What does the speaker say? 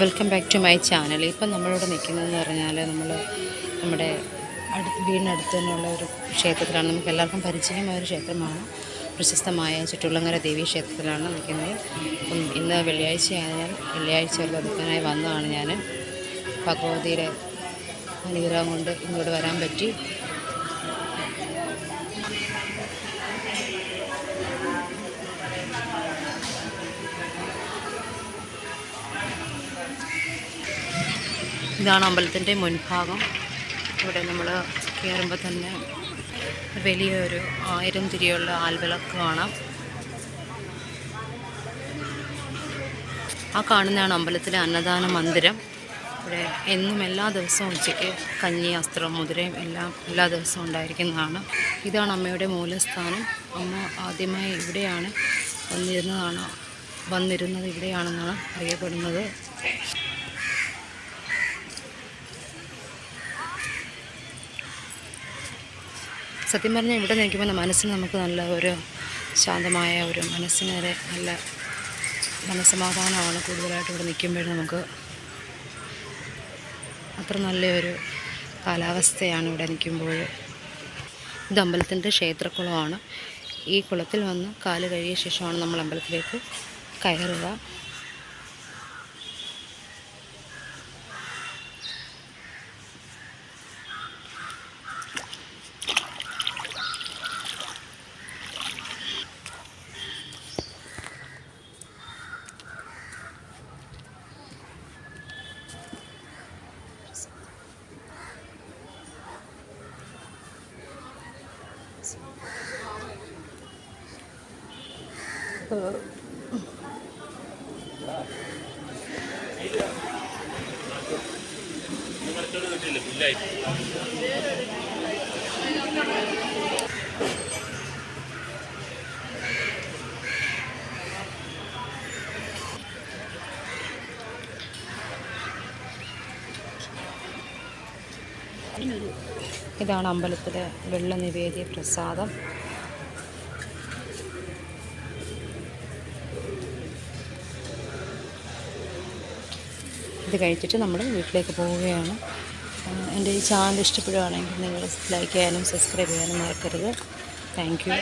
Welcome back to my channel ഇപ്പം നമ്മളിവിടെ നിൽക്കുന്നതെന്ന് പറഞ്ഞാൽ നമ്മൾ നമ്മുടെ അടുത്ത് വീടിനടുത്ത് തന്നെയുള്ള ഒരു ക്ഷേത്രത്തിലാണ്. നമുക്ക് എല്ലാവർക്കും പരിചയമായ ഒരു ക്ഷേത്രമാണ്. പ്രശസ്തമായ ചുറ്റുള്ളങ്ങര ദേവീ ക്ഷേത്രത്തിലാണ് നിൽക്കുന്നത്. അപ്പം ഇന്ന് വെള്ളിയാഴ്ച ആയതിനാൽ വെള്ളിയാഴ്ച ഒരു പതുക്കനായി വന്നതാണ് ഞാൻ. ഭഗവതിയുടെ അനുഗ്രഹം കൊണ്ട് ഇങ്ങോട്ട് വരാൻ പറ്റി. ഇതാണ് അമ്പലത്തിന്റെ മുൻഭാഗം. ഇവിടെ നമ്മൾ കയറുമ്പോൾ തന്നെ വലിയൊരു ആയിരം തിരിയുള്ള ആൽവിളക്ക് കാണാം. ആ കാണുന്നതാണ് അമ്പലത്തിലെ അന്നദാന മന്ദിരം. ഇവിടെ എന്നും എല്ലാ ദിവസവും ഉച്ചയ്ക്ക് കഞ്ഞി അസ്ത്രം മുതിരയും എല്ലാം എല്ലാ ദിവസവും ഉണ്ടായിരിക്കുന്നതാണ്. ഇതാണ് അമ്മയുടെ മൂലസ്ഥാനം. അമ്മ ആദ്യമായി ഇവിടെയാണ് വന്നിരുന്നതാണ് വന്നിരുന്നത് ഇവിടെയാണെന്നാണ് അറിയപ്പെടുന്നത്. സത്യം പറഞ്ഞാൽ ഇവിടെ നിൽക്കുമ്പോൾ മനസ്സിന് നമുക്ക് നല്ല ഒരു ശാന്തമായ ഒരു മനസ്സിന് വരെ നല്ല മനസ്സമാധാനമാണ് കൂടുതലായിട്ട് ഇവിടെ നിൽക്കുമ്പോൾ നമുക്ക് അത്ര നല്ലൊരു കാലാവസ്ഥയാണ് ഇവിടെ നിൽക്കുമ്പോൾ ഇത് അമ്പലത്തിന്റെ ക്ഷേത്രക്കുളമാണ്. ഈ കുളത്തിൽ വന്ന് കാൽ കഴിയ ശേഷമാണ് നമ്മൾ അമ്പലത്തിലേക്ക് കയറുക. ഇതാണ് അമ്പലത്തിലെ വെള്ള നിവേദ്യ പ്രസാദം. ഇത് കഴിച്ചിട്ട് നമ്മൾ വീട്ടിലേക്ക് പോവുകയാണ്. എന്റെ ഈ ചാനൽ ഇഷ്ടപ്പെടുകയാണെങ്കിൽ നിങ്ങൾ ലൈക്ക് ചെയ്യാനും സബ്സ്ക്രൈബ് ചെയ്യാനും മറക്കരുത്. Thank you